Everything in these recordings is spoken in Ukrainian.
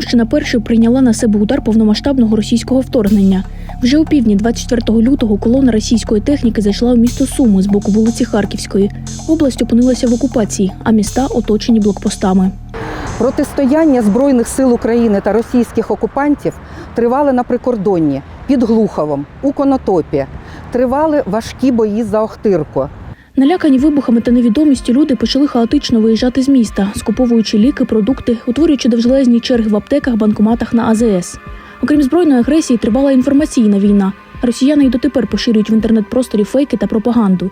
Сумщина першою прийняла на себе удар повномасштабного російського вторгнення. Вже у півдні 24 лютого колона російської техніки зайшла у місто Суми з боку вулиці Харківської. Область опинилася в окупації, а міста оточені блокпостами. Протистояння Збройних сил України та російських окупантів тривали на прикордонні під Глуховом, у Конотопі. Тривали важкі бої за Охтирку. Налякані вибухами та невідомістю люди почали хаотично виїжджати з міста, скуповуючи ліки, продукти, утворюючи довжелезні черги в аптеках, банкоматах на АЗС. Окрім збройної агресії, тривала інформаційна війна. Росіяни й дотепер поширюють в інтернет-просторі фейки та пропаганду.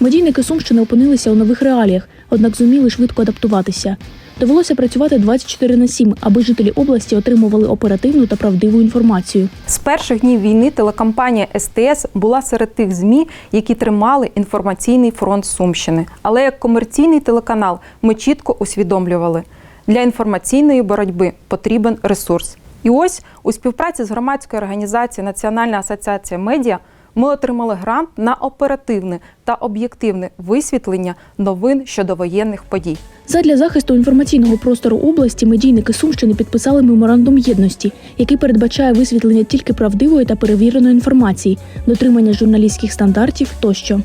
Медійники Сумщини опинилися у нових реаліях, однак зуміли швидко адаптуватися. Довелося працювати 24 на 7, аби жителі області отримували оперативну та правдиву інформацію. З перших днів війни телекомпанія СТС була серед тих ЗМІ, які тримали інформаційний фронт Сумщини. Але як комерційний телеканал ми чітко усвідомлювали, для інформаційної боротьби потрібен ресурс. І ось у співпраці з громадською організацією Національна асоціація медіа ми отримали грант на оперативне та об'єктивне висвітлення новин щодо воєнних подій. Задля захисту інформаційного простору області медійники Сумщини підписали меморандум єдності, який передбачає висвітлення тільки правдивої та перевіреної інформації, дотримання журналістських стандартів тощо.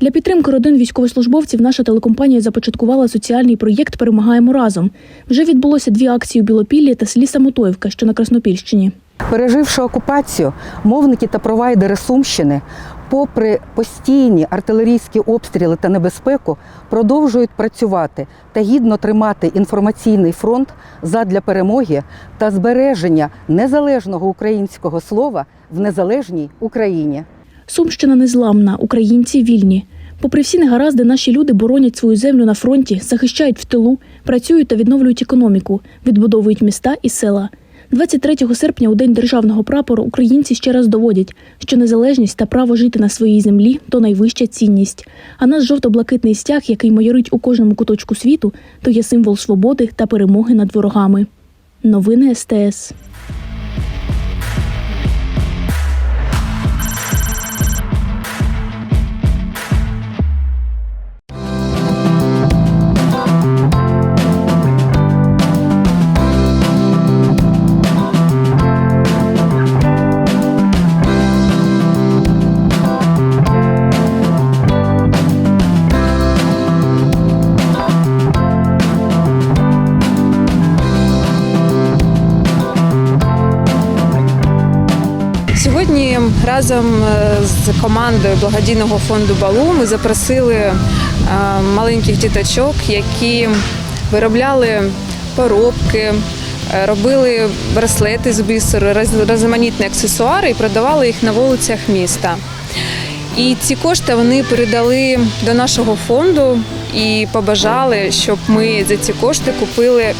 Для підтримки родин військовослужбовців наша телекомпанія започаткувала соціальний проєкт Перемагаємо разом. Вже відбулося дві акції у Білопіллі та селі Самотоївка, що на Краснопільщині. Переживши окупацію, мовники та провайдери Сумщини, попри постійні артилерійські обстріли та небезпеку, продовжують працювати та гідно тримати інформаційний фронт задля перемоги та збереження незалежного українського слова в незалежній Україні. Сумщина незламна, українці вільні. Попри всі негаразди, наші люди боронять свою землю на фронті, захищають в тилу, працюють та відновлюють економіку, відбудовують міста і села. 23 серпня, у день державного прапору, українці ще раз доводять, що незалежність та право жити на своїй землі то найвища цінність. А наш жовто-блакитний стяг, який майорить у кожному куточку світу, то є символ свободи та перемоги над ворогами. Новини СТС. Разом е, з командою благодійного фонду Балу ми запросили е, маленьких діточок, які виробляли поробки, е, робили браслети з бісеру, різноманітні аксесуари і продавали їх на вулицях міста. І ці кошти вони передали до нашого фонду і побажали, щоб ми за ці кошти купили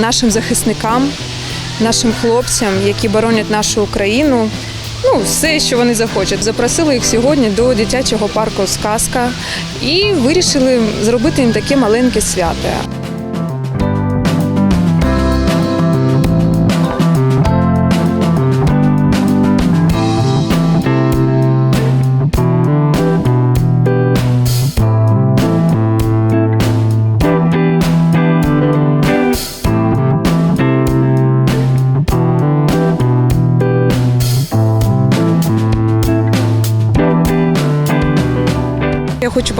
нашим захисникам, нашим хлопцям, які боронять нашу Україну. Ну, все, що вони захочуть. Запросили їх сьогодні до дитячого парку Сказка і вирішили зробити їм таке маленьке свято.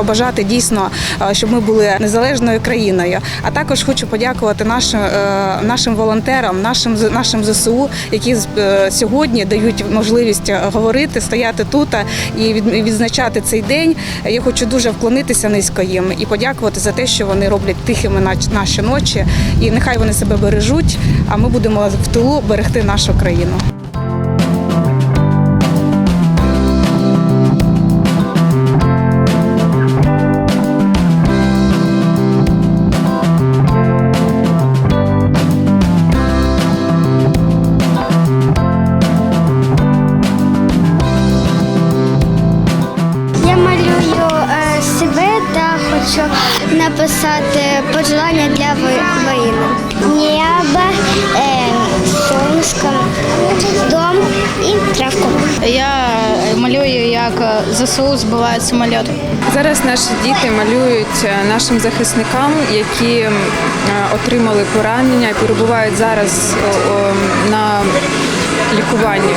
Побажати дійсно, е, щоб ми були незалежною країною. А також хочу подякувати нашим е, нашим волонтерам, нашим нашим ЗСУ, які е, сьогодні дають можливість говорити, стояти тут і від- відзначати цей день. Я хочу дуже вклонитися низько їм і подякувати за те, що вони роблять тихими наші ночі. І нехай вони себе бережуть. А ми будемо в тилу берегти нашу країну. сказати пожелання для воїна. Небо, е, сонечко, дом і травку. Я малюю, як ЗСУ збиває самоліт. Зараз наші діти малюють е, нашим захисникам, які е, отримали поранення і перебувають зараз на лікуванні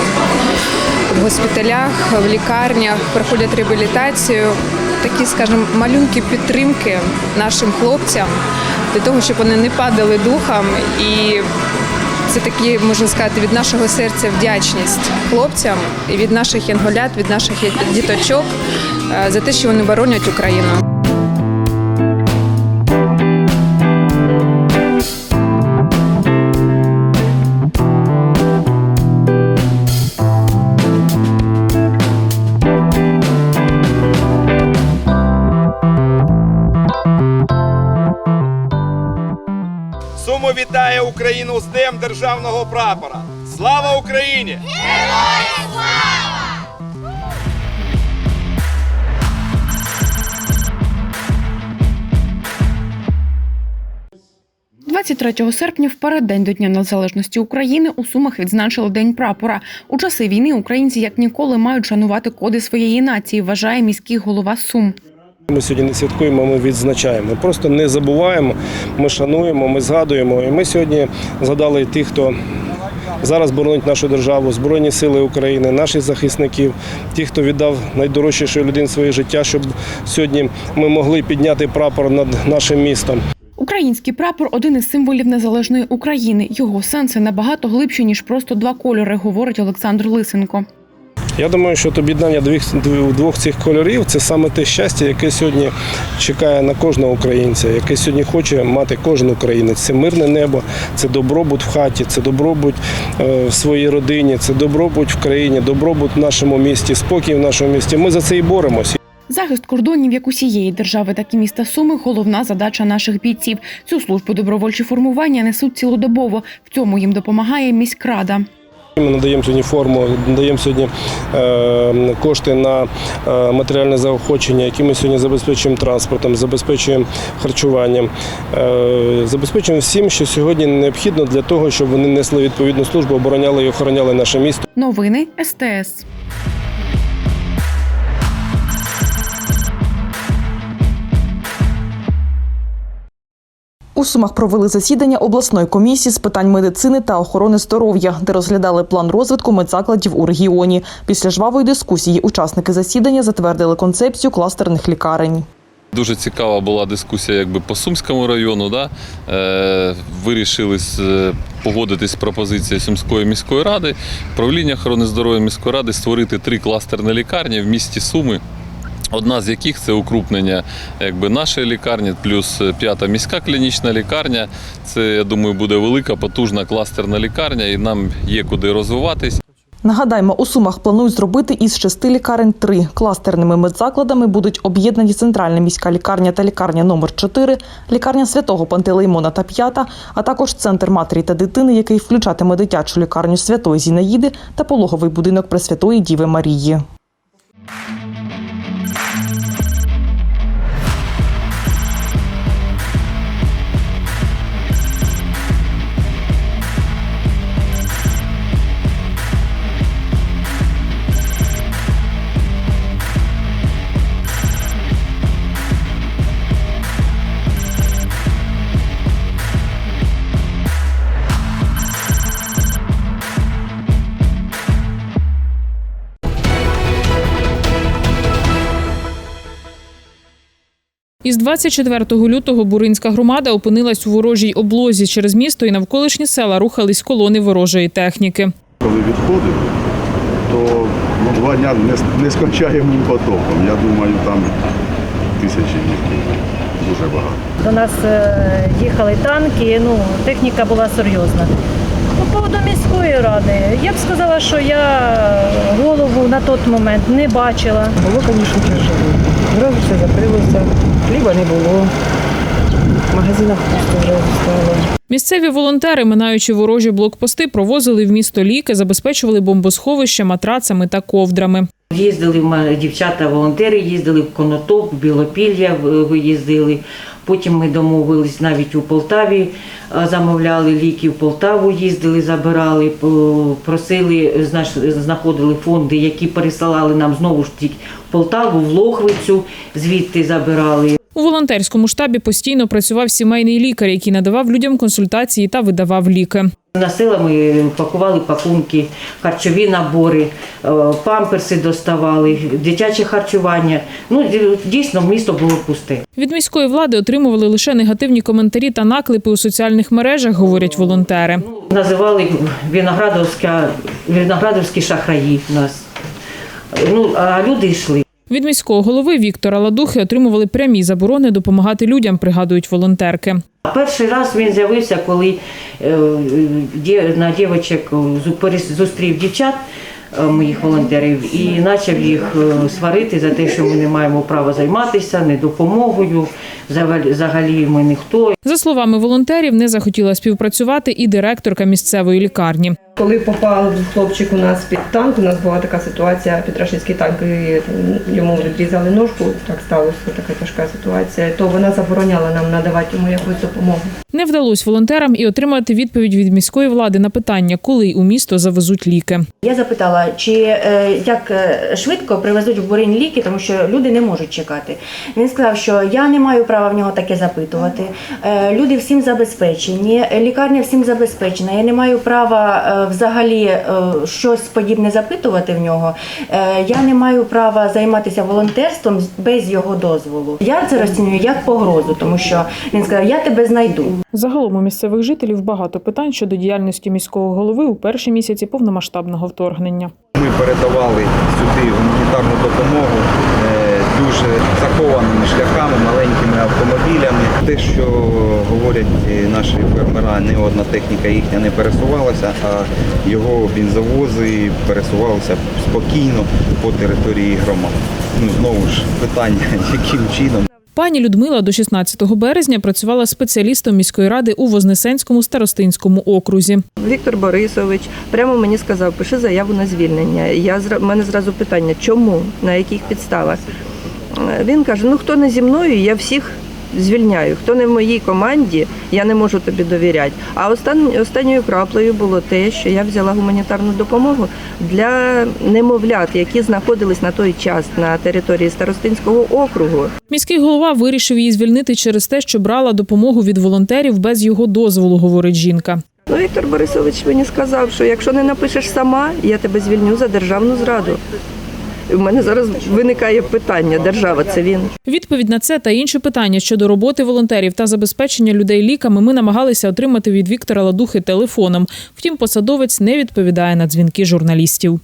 в госпіталях, в лікарнях, проходять реабілітацію. Такі, скажімо, малюнки підтримки нашим хлопцям для того, щоб вони не падали духом і це такі, можна сказати, від нашого серця вдячність хлопцям і від наших янголят, від наших діточок е, за те, що вони боронять Україну. Україну з Днем Державного прапора. Слава Україні! 23 серпня, в переддень до Дня Незалежності України, у Сумах відзначили День прапора. У часи війни українці як ніколи мають шанувати коди своєї нації, вважає міський голова Сум. Ми сьогодні не святкуємо, ми відзначаємо. Ми просто не забуваємо, ми шануємо, ми згадуємо. І ми сьогодні згадали тих, хто зараз боронить нашу державу, Збройні сили України, наших захисників, ті, хто віддав найдорожчішу людину своє життя, щоб сьогодні ми могли підняти прапор над нашим містом. Український прапор один із символів незалежної України. Його сенси набагато глибші ніж просто два кольори, говорить Олександр Лисенко. Я думаю, що об'єднання двох, двох цих кольорів це саме те щастя, яке сьогодні чекає на кожного українця, яке сьогодні хоче мати кожен українець. Це мирне небо, це добробут в хаті, це добробут е, в своїй родині, це добробут в країні, добробут в нашому місті, спокій в нашому місті. Ми за це і боремося. Захист кордонів як усієї держави, так і міста Суми головна задача наших бійців. Цю службу добровольчі формування несуть цілодобово. В цьому їм допомагає міськрада. Ми надаємо сьогодні форму, надаємо сьогодні е, кошти на е, матеріальне заохочення, які ми сьогодні забезпечуємо транспортом, забезпечуємо харчуванням, е, забезпечуємо всім, що сьогодні необхідно для того, щоб вони несли відповідну службу, обороняли і охороняли наше місто. Новини СТС. У Сумах провели засідання обласної комісії з питань медицини та охорони здоров'я, де розглядали план розвитку медзакладів у регіоні. Після жвавої дискусії учасники засідання затвердили концепцію кластерних лікарень. Дуже цікава була дискусія якби по Сумському району. Да? Е, вирішили погодитись з пропозицією Сумської міської ради. Правління охорони здоров'я міської ради створити три кластерні лікарні в місті Суми. Одна з яких це укрупнення якби, нашої лікарні, плюс п'ята міська клінічна лікарня. Це, я думаю, буде велика, потужна кластерна лікарня, і нам є куди розвиватись. Нагадаємо, у Сумах планують зробити із шести лікарень три. Кластерними медзакладами будуть об'єднані центральна міська лікарня та лікарня номер 4 лікарня святого Пантелеймона та п'ята, а також центр матері та дитини, який включатиме дитячу лікарню Святої Зінаїди та пологовий будинок Пресвятої Діви Марії. Із 24 лютого Буринська громада опинилась у ворожій облозі через місто і навколишні села рухались колони ворожої техніки. Коли відходив, то ну, два дня не- нескончаємим потоком. Я думаю, там тисячі їх дуже багато. До нас е, їхали танки, ну, техніка була серйозна. По поводу міської ради, я б сказала, що я голову на той момент не бачила. Було, звісно, тяжело. Зразу все закрилося, хліба не було. В магазинах вже стало. Місцеві волонтери, минаючи ворожі блокпости, провозили в місто ліки, забезпечували бомбосховище матрацами та ковдрами. Їздили дівчата, волонтери їздили в Конотоп, в Білопілля виїздили. Потім ми домовились навіть у Полтаві, е, замовляли ліки в Полтаву, їздили, забирали, просили, знаходили фонди, які пересилали нам знову ж таки в Полтаву, в Лохвицю, звідти забирали. У волонтерському штабі постійно працював сімейний лікар, який надавав людям консультації та видавав ліки. На силами пакували пакунки, харчові набори, е, памперси доставали, дитяче харчування. Ну, дійсно, місто було пусте. Від міської влади отримували лише негативні коментарі та наклепи у соціальних мережах, говорять волонтери. Називали виноградовська, виноградовські шахраї нас. Ну, а люди йшли. Від міського голови Віктора Ладухи отримували прямі заборони допомагати людям, пригадують волонтерки. Перший раз він з'явився, коли е, на дівчинок зустрів дівчат е, моїх волонтерів і почав їх е, сварити за те, що ми не маємо права займатися, не допомогою. Взагалі- ми ніхто. За словами волонтерів, не захотіла співпрацювати і директорка місцевої лікарні. Коли попав хлопчик у нас під танк, у нас була така ситуація, під рашистський танк, і йому відрізали ножку, так сталося така тяжка ситуація, то вона забороняла нам надавати йому якусь допомогу. Не вдалося волонтерам і отримати відповідь від міської влади на питання, коли у місто завезуть ліки. Я запитала, чи е, як е, швидко привезуть в Буринь ліки, тому що люди не можуть чекати. Він сказав, що я не маю права в нього таке запитувати. Е, Люди всім забезпечені, лікарня всім забезпечена. Я не маю права е, взагалі е, щось подібне запитувати в нього. Я не маю права займатися волонтерством без його дозволу. Я це розцінюю як погрозу, тому що він сказав, я тебе знайду. Загалом у місцевих жителів багато питань щодо діяльності міського голови у перші місяці повномасштабного вторгнення. Ми передавали сюди гуманітарну допомогу дуже захованими шляхами, маленькими автомобілями. Те, що говорять наші фермера, не одна техніка їхня не пересувалася, а його бензовози пересувалися спокійно по території громад. Ну знову ж питання, яким чином. Пані Людмила до 16 березня працювала спеціалістом міської ради у Вознесенському старостинському окрузі. Віктор Борисович прямо мені сказав, пиши заяву на звільнення. Я мене зразу питання, чому, на яких підставах. Він каже: ну хто не зі мною, я всіх звільняю. Хто не в моїй команді, я не можу тобі довіряти. А остан- останньою краплею було те, що я взяла гуманітарну допомогу для немовлят, які знаходились на той час на території Старостинського округу. Міський голова вирішив її звільнити через те, що брала допомогу від волонтерів без його дозволу, говорить жінка. Ну, Віктор Борисович мені сказав, що якщо не напишеш сама, я тебе звільню за державну зраду. В мене зараз виникає питання: держава це він. Відповідь на це та інші питання щодо роботи волонтерів та забезпечення людей ліками ми намагалися отримати від Віктора Ладухи телефоном. Втім, посадовець не відповідає на дзвінки журналістів.